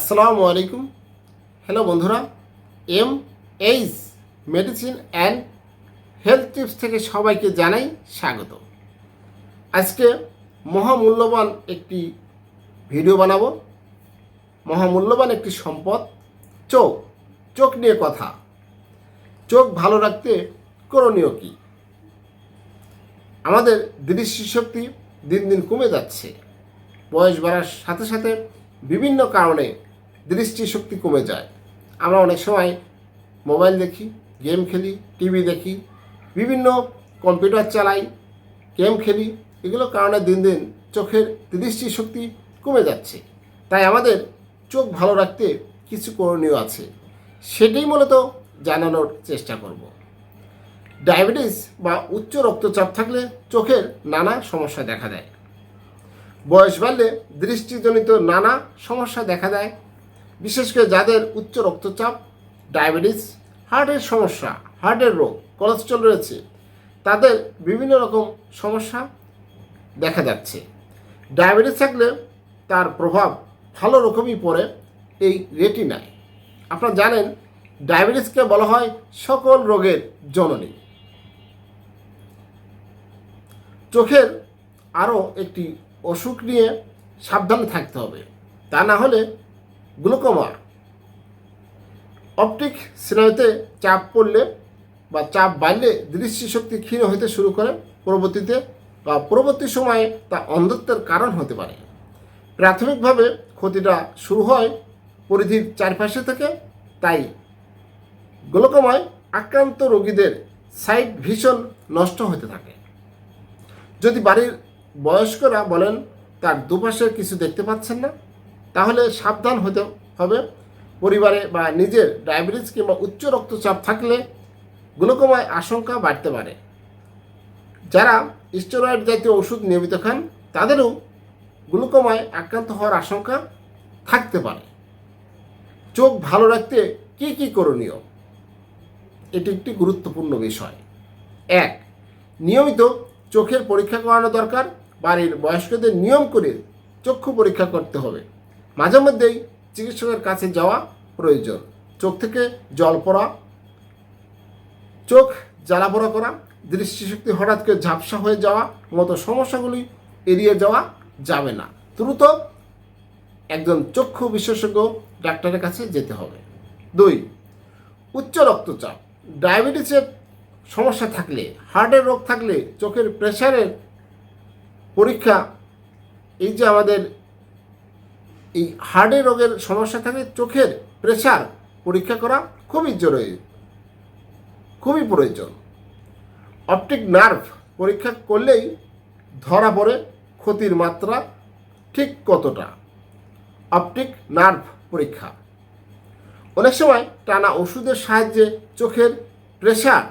আসসালামু আলাইকুম। হ্যালো বন্ধুরা। M H medicine and health tips থেকে সবাইকে জানাই স্বাগত। আজকে মহামূল্যবান একটি ভিডিও বানাবো। মহামূল্যবান একটি সম্পদ, চোখ। চোখ নিয়ে কথা। চোখ ভালো রাখতে করণীয় কী? আমাদের দৃষ্টিশক্তি দিন দিন কমে যাচ্ছে। বয়স বাড়ার সাথে সাথে বিভিন্ন কারণে দৃষ্টিশক্তি কমে যায়। আমরা অনেক সময় মোবাইল দেখি, গেম খেলি, টিভি দেখি, বিভিন্ন কম্পিউটার চালাই, গেম খেলি এগুলো কারণে দিন দিন চোখের দৃষ্টিশক্তি কমে যাচ্ছে। তাই আমাদের চোখ ভালো রাখতে কিছু করণীয় আছে। সেটাই মূলত জানানোর চেষ্টা করব। ডায়াবেটিস বা উচ্চ রক্তচাপ থাকলে চোখের নানা সমস্যা দেখা দেয়। বয়স বাড়লে দৃষ্টিজনিত নানা সমস্যা দেখা দেয়। বিশেষ করে যাদের উচ্চ রক্তচাপ, ডায়াবেটিস, হার্টের সমস্যা, হার্টের রোগ কোলেস্ট্রল রয়েছে, তাদের বিভিন্ন রকম সমস্যা দেখা যাচ্ছে। ডায়াবেটিস থাকলে তার প্রভাব ভালো রকমই পড়ে, এই রেটিনায়। আপনারা জানেন, ডায়াবেটিসকে বলা হয় সকল রোগের জননী। চোখের আরও একটি অসুখ নিয়ে সাবধানে থাকতে হবে। তা না হলে গ্লুকোমা। অপটিক স্নায়ুতে চাপ পড়লে বা চাপ বাড়লে দৃষ্টিশক্তি ক্ষীণ হতে শুরু করে পরবর্তীতে বা পরবর্তী সময়ে তা অন্ধত্বের কারণ হতে পারে। প্রাথমিকভাবে ক্ষতিটা শুরু হয় পরিধির চারপাশে থেকে, তাই গ্লুকোমায় আক্রান্ত রোগীদের সাইড ভীষণ নষ্ট হতে থাকে। যদি বাড়ির বয়স্করা বলেন, তার দুপাশে কিছু দেখতে পাচ্ছেন না তাহলে সাবধান হতে হবে। পরিবারে বা নিজের ডায়াবেটিস কিংবা উচ্চ রক্তচাপ থাকলে গ্লুকোমায় আশঙ্কা বাড়তে পারে। যারা স্টেরয়েড জাতীয় ওষুধ নিয়মিত খান, তাদেরও গ্লুকোমায় আক্রান্ত হওয়ার আশঙ্কা থাকতে পারে। চোখ ভালো রাখতে কী কী করণীয়? এটি একটি গুরুত্বপূর্ণ বিষয়। এক, নিয়মিত চোখের পরীক্ষা করানো দরকার। বাড়ির বয়স্কদের নিয়ম করে চক্ষু পরীক্ষা করতে হবে। মাঝে মধ্যেই চিকিৎসকের কাছে যাওয়া প্রয়োজন। চোখ থেকে জল পড়া, চোখ জ্বালা পোড়া করা, দৃষ্টিশক্তি হঠাৎ করে ঝাপসা হয়ে যাওয়া, মতো সমস্যাগুলি এড়িয়ে যাওয়া যাবে না। দ্রুত একজন চক্ষু বিশেষজ্ঞ ডাক্তারের কাছে যেতে হবে। দুই, উচ্চ রক্তচাপ। ডায়াবেটিসের সমস্যা থাকলে, হার্টের রোগ থাকলে চোখের প্রেশারের পরীক্ষা, এই যে আমাদের এই হার্টের রোগের সমস্যা থাকলে চোখের প্রেশার পরীক্ষা করা খুবই জরুরি, খুবই প্রয়োজন। অপটিক নার্ভ পরীক্ষা করলেই ধরা পড়ে ক্ষতির মাত্রা ঠিক কতটা? অপটিক নার্ভ পরীক্ষা। অনেক সময় টানা ওষুধের সাহায্যে চোখের প্রেশার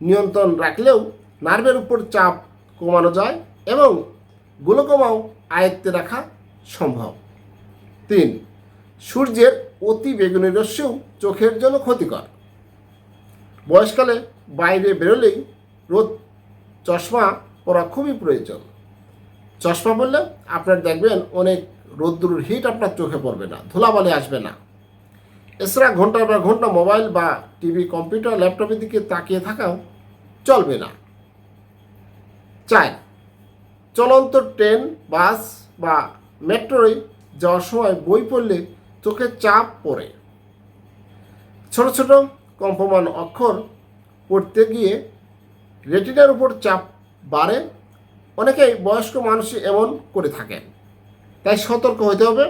নিয়ন্ত্রণ রাখলেও নার্ভের উপর চাপ কমানো যায় এবং গ্লুকোমাও আয়ত্তে রাখা সম্ভব। তিন, সূর্যের অতি বেগুনি রশ্মিও চোখের জন্য ক্ষতিকর। বয়সকালে বাইরে বেরোলেই রোদ, চশমা পরা খুবই প্রয়োজন। চশমা পরলে আপনার দেখবেন অনেক রোদ্দুর হিট আপনার চোখে পড়বে না, ধুলাবালি আসবে না। এছাড়া ঘণ্টার পর ঘণ্টা মোবাইল বা টিভি কম্পিউটার ল্যাপটপের দিকে তাকিয়ে থাকাও চলবে না। চার, চলন্ত ট্রেন, বাস বা মেট্রোয় যাওয়ার সময় বই পড়লে চোখে চাপ পড়ে। ছোট ছোট কম্পমান অক্ষর পড়তে গিয়ে রেটিনার উপর চাপ বাড়ে। অনেকেই বয়স্ক মানুষই এমন করে থাকেন তাই সতর্ক হতে হবে।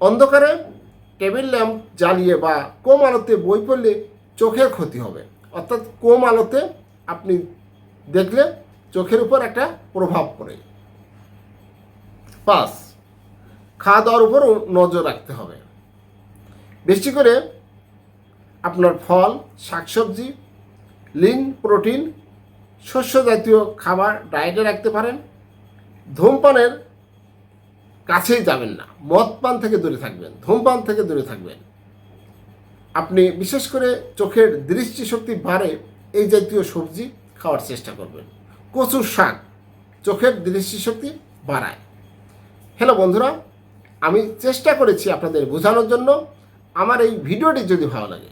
অন্ধকারে টেবিল ল্যাম্প জ্বালিয়ে বা কম আলোতে বই পড়লে চোখের ক্ষতি হবে। অর্থাৎ কম আলোতে আপনি দেখলে চোখের উপর একটা প্রভাব পড়ে। পাঁচ খাওয়া দাওয়ার উপরও নজর রাখতে হবে। বেশি করে আপনার ফল, শাকসবজি, লিন, প্রোটিন শস্য জাতীয় খাবার ডায়েটে রাখতে পারেন। ধূমপানের কাছেই যাবেন না, মদ পান থেকে দূরে থাকবেন ধূমপান থেকে দূরে থাকবেন। আপনি বিশেষ করে চোখের দৃষ্টিশক্তি বাড়ে এই জাতীয় সবজি খাওয়ার চেষ্টা করবেন। কচুর শাক, চোখের দৃষ্টিশক্তি বাড়ায়। হ্যালো বন্ধুরা আমি চেষ্টা করেছি আপনাদের বোঝানোর জন্য। আমার এই ভিডিওটি যদি ভালো লাগে,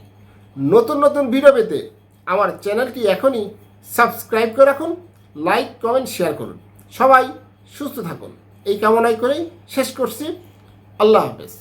নতুন নতুন ভিডিও পেতে আমার চ্যানেলটি এখনই সাবস্ক্রাইব করে রাখুন, লাইক, কমেন্ট, শেয়ার করুন। সবাই সুস্থ থাকুন। এই কামনাই করেই শেষ করছি। আল্লাহ হাফেজ।